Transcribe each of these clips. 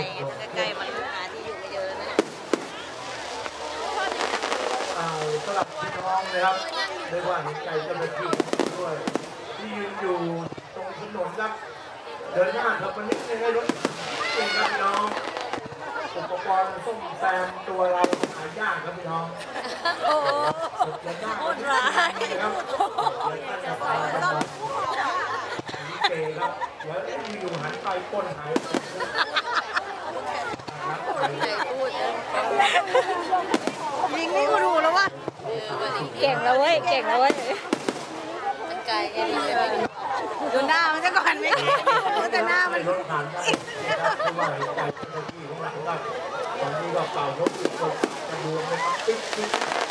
ลไงถ้าใกล้ๆมันหาที่อยู่ไม่เยอะนะเอาสำหรับพี่น้องนะครับเรียกว่าเห็นใจเจ้าหน้าที่ด้วย ที่ยืนอยู่ตรงถนนครับ เดินหน้าเถอะมันนิดนึงให้รถเก่งครับพี่น้องอุปกรณ์ส้มแซมตัวเราหายากครับพี่น้องโอ้โหเดินหน้าโคตรร้ายครับเดินหน้าจะไปครับ ลิเกครับเดี๋ยวอยู่หันไปก้นหาย พูดยิงนี่กูดูแล้วว่าเก่งแล้วเว้ย เก่งแล้วเว้ยมันไกลไงลิงใช่ไหมดูหน้ามันซะก่อนไม่ดูแต่หน้ามันของมือเปล่าเขกกรดูไปติ๊ก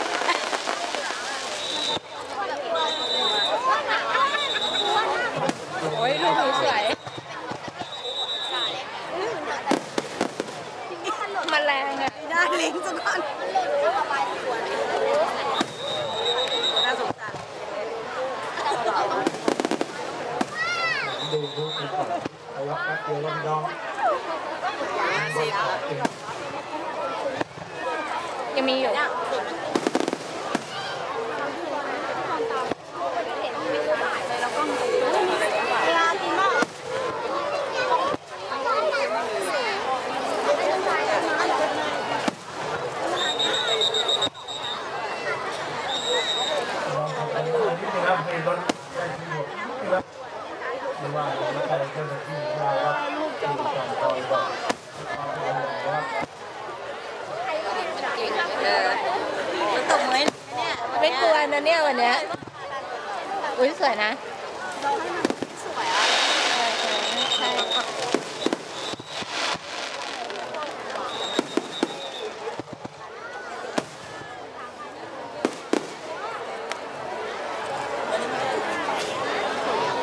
ดูดูดูก่อนไปวัดแป๊บเดียวลองดองยังมีอยู่ ลองทำไปดูนิดนึงครับให้รถได้ที่หมดนะครับหรือว่าเราไม่ใช่เจ้าหน้าที่ของเราครับที่การคอยบอกความเป็นห่วงนะครับ จริงเออมันตกไหมเนี่ย ไม่กลั วนะเนี่ยวันเนี้ยอุ้ยสวยนะสวยอะเออเออใช่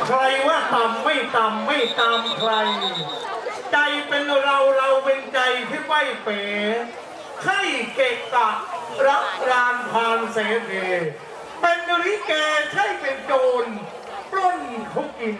ใครว่าต่ำไม่ต่ำไม่ตามใคร ใจเป็นเราเราเป็นใจที่ไม่เป๋ใช่เกะกะ รักรานพานเสเพเป็นริแกใช่เป็นโจรปล้นเขากิน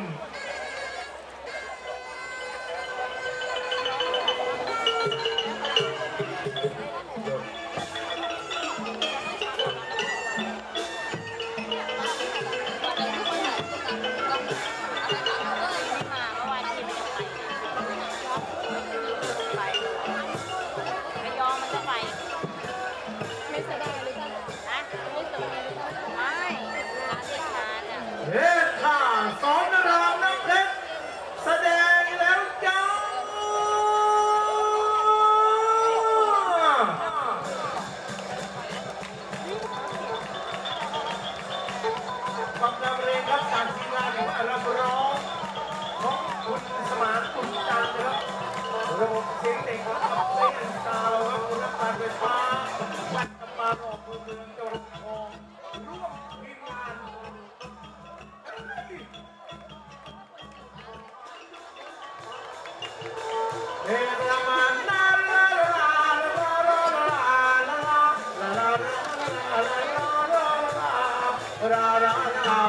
ra ra ra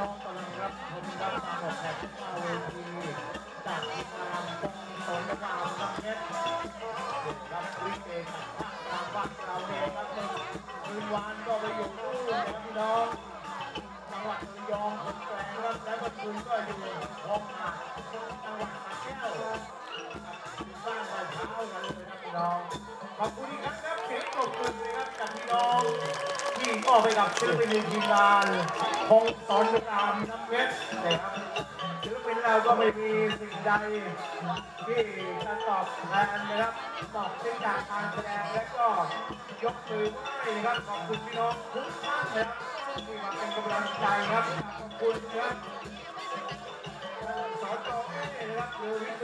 นี้พี่น้องกำลังรับชมรับฟังออกแบบที่มาเวทีจากทีมงานกองสนกรามน้ำเพชรรับลิเกจากภาคกลางบ้านเราเองครับคืนวานก็ไปอยู่นู่นนะครับพี่น้องจังหวัดระยองคนแกลงครับแล้วก็คืนก็อยู่คลองหาดจังหวัดสระแก้วบ้านเราเช้ากันเลยนะพี่น้องขอบคุณครั้งครับเสียงปรบมือเลยครับจากพี่น้องที่มอบให้กับศิลปินในทีมงาน คงสอนรามน้ำเพชรนะครับศิลปินเราก็ไม่มีสิ่งใดที่จะตอบแทนนะครับตอบเช่นจากการแสดงและก็ยกมือไหว้นะครับขอบคุณพี่น้องทุกท่านนะครับที่มาเป็นกำลังใจครับขอบคุณนะครับท่านสจเอนะครับหรือวิศ